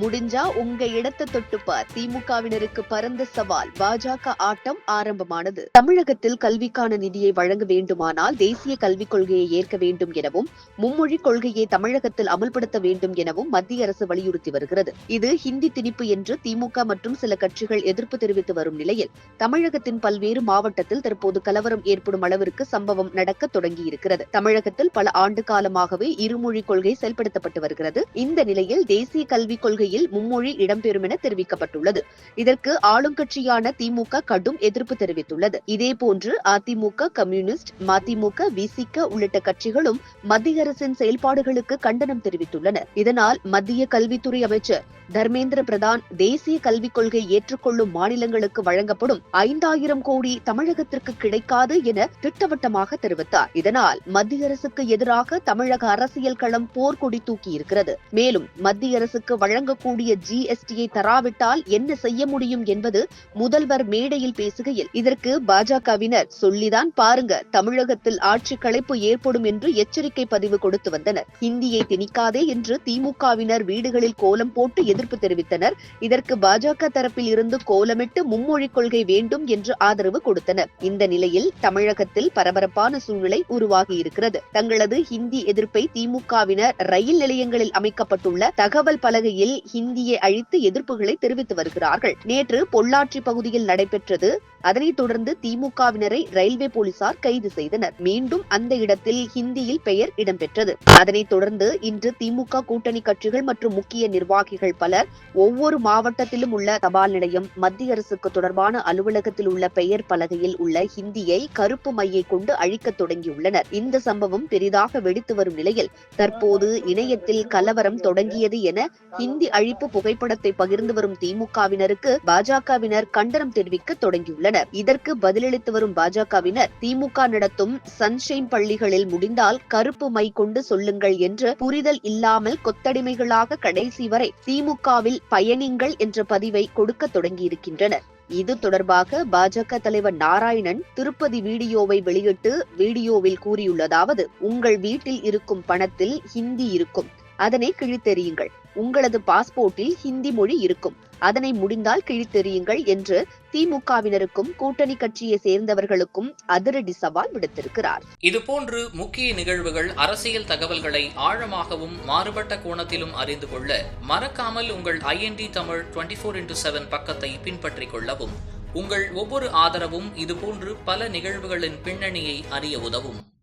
முடிஞ்சா உங்க இடத்தை தொட்டுப்பார் திமுகவினருக்கு பரந்த சவால். பாஜக ஆட்டம் ஆரம்பமானது. தமிழகத்தில் கல்விக்கான நிதியை வழங்க வேண்டுமானால் தேசிய கல்விக் கொள்கையை ஏற்க வேண்டும் எனவும் மும்மொழி கொள்கையை தமிழகத்தில் அமல்படுத்த வேண்டும் எனவும் மத்திய அரசு வலியுறுத்தி வருகிறது. இது ஹிந்தி திணிப்பு என்று திமுக மற்றும் சில கட்சிகள் எதிர்ப்பு தெரிவித்து வரும் நிலையில் தமிழகத்தின் பல்வேறு மாவட்டத்தில் தற்போது கலவரம் ஏற்படும் அளவிற்கு சம்பவம் நடக்க தொடங்கியிருக்கிறது. தமிழகத்தில் பல ஆண்டு காலமாகவே இருமொழி கொள்கை செயல்படுத்தப்பட்டு வருகிறது. இந்த நிலையில் தேசிய கல்விக் கொள்கையில் மும்மொழி இடம்பெறும் என தெரிவிக்கப்பட்டுள்ளது. இதற்கு ஆளுங்கட்சியான திமுக கடும் எதிர்ப்பு தெரிவித்துள்ளது. இதேபோன்று அதிமுக கம்யூனிஸ்ட் மதிமுக விசிக உள்ளிட்ட கட்சிகளும் மத்திய அரசின் செயல்பாடுகளுக்கு கண்டனம் தெரிவித்துள்ளன. இதனால் மத்திய கல்வித்துறை அமைச்சர் தர்மேந்திர பிரதான் தேசிய கல்விக் கொள்கை ஏற்றுக்கொள்ளும் மாநிலங்களுக்கு வழங்கப்படும் ஐந்தாயிரம் கோடி தமிழகத்திற்கு கிடைக்காது என திட்டவட்டமாக தெரிவித்தார். இதனால் மத்திய அரசுக்கு எதிராக தமிழக அரசியல் களம் போர்க்கொடி தூக்கியிருக்கிறது. மேலும் மத்திய அரசுக்கு வழங்கக்கூடிய ஜிஎஸ்டியை தராவிட்டால் என்ன செய்ய முடியும் என்பது முதல்வர் மேடையில் பேசுகையில் இதற்கு பாஜகவினர் சொல்லிதான் பாருங்க தமிழகத்தில் ஆட்சி களைப்பு ஏற்படும் என்று எச்சரிக்கை பதிவு கொடுத்து வந்தனர். ஹிந்தியை திணிக்காதே என்று திமுகவினர் வீடுகளில் கோலம் போட்டு எதிர்ப்பு தெரிவித்தனர். இதற்கு பாஜக தரப்பில் இருந்து கோலமிட்டு மும்மொழி கொள்கை வேண்டும் என்று ஆதரவு கொடுத்தனர். இந்த நிலையில் தமிழகத்தில் பரபரப்பான சூழ்நிலை உருவாகியிருக்கிறது. தங்களது ஹிந்தி எதிர்ப்பை திமுகவினர் ரயில் நிலையங்களில் அமைக்கப்பட்டுள்ள தகவல் பலகையில் ஹிந்தியை அழித்து எதிர்ப்புகளை தெரிவித்து வருகிறார்கள். நேற்று பொள்ளாச்சி பகுதியில் நடைபெற்றது. அதனைத் தொடர்ந்து திமுகவினரை ரயில்வே போலீசார் கைது செய்தனர். மீண்டும் அந்த இடத்தில் ஹிந்தியில் பெயர் இடம்பெற்றது. அதனைத் தொடர்ந்து இன்று திமுக கூட்டணி கட்சிகள் மற்றும் முக்கிய நிர்வாகிகள் பலர் ஒவ்வொரு மாவட்டத்திலும் உள்ள தபால் நிலையம் மத்திய அரசுக்கு தொடர்பான அலுவலகத்தில் உள்ள பெயர் பலகையில் உள்ள ஹிந்தியை கருப்பு மையை கொண்டு அழிக்க தொடங்கியுள்ளனர். இந்த சம்பவம் பெரிதாக வெடித்து வரும் நிலையில் தற்போது இணையத்தில் கலவரம் தொடங்கியது என ஹிந்தி அழிப்பு புகைப்படத்தை பகிர்ந்து வரும் திமுகவினருக்கு பாஜகவினர் கண்டனம் தெரிவிக்க தொடங்கியுள்ளனர். இதற்கு பதிலளித்து வரும் பாஜகவினர் திமுக நடத்தும் சன்ஷைன் பள்ளிகளில் முடிந்தால் கருப்பு மை கொண்டு சொல்லுங்கள் என்று புரிதல் இல்லாமல் கொத்தடிமைகளாக கடைசி வரை திமுக திமுகவில் பயணிங்கள் என்ற பதிவை கொடுக்க தொடங்கியிருக்கின்றனர். இது தொடர்பாக பாஜக தலைவர் நாராயணன் திருப்பதி வீடியோவை வெளியிட்டு வீடியோவில் கூறியுள்ளதாவது உங்கள் வீட்டில் இருக்கும் பணத்தில் ஹிந்தி இருக்கும். அதனை கிழித்தெறியுங்கள். உங்களது பாஸ்போர்ட்டில் ஹிந்தி மொழி இருக்கும். அதனை முடிந்தால் கிழித்தெறியுங்கள் என்று திமுகவினருக்கும் கூட்டணி கட்சியை சேர்ந்தவர்களுக்கும் அதிரடி சவால் விடுத்திருக்கிறார். இதுபோன்று முக்கிய நிகழ்வுகள் அரசியல் தகவல்களை ஆழமாகவும் மாறுபட்ட கோணத்திலும் அறிந்து கொள்ள மறக்காமல் உங்கள் IND Tamil twenty four into seven பக்கத்தை பின்பற்றிக் கொள்ளவும் உங்கள் ஒவ்வொரு ஆதரவும் இதுபோன்று பல நிகழ்வுகளின் பின்னணியை அறிய உதவும்.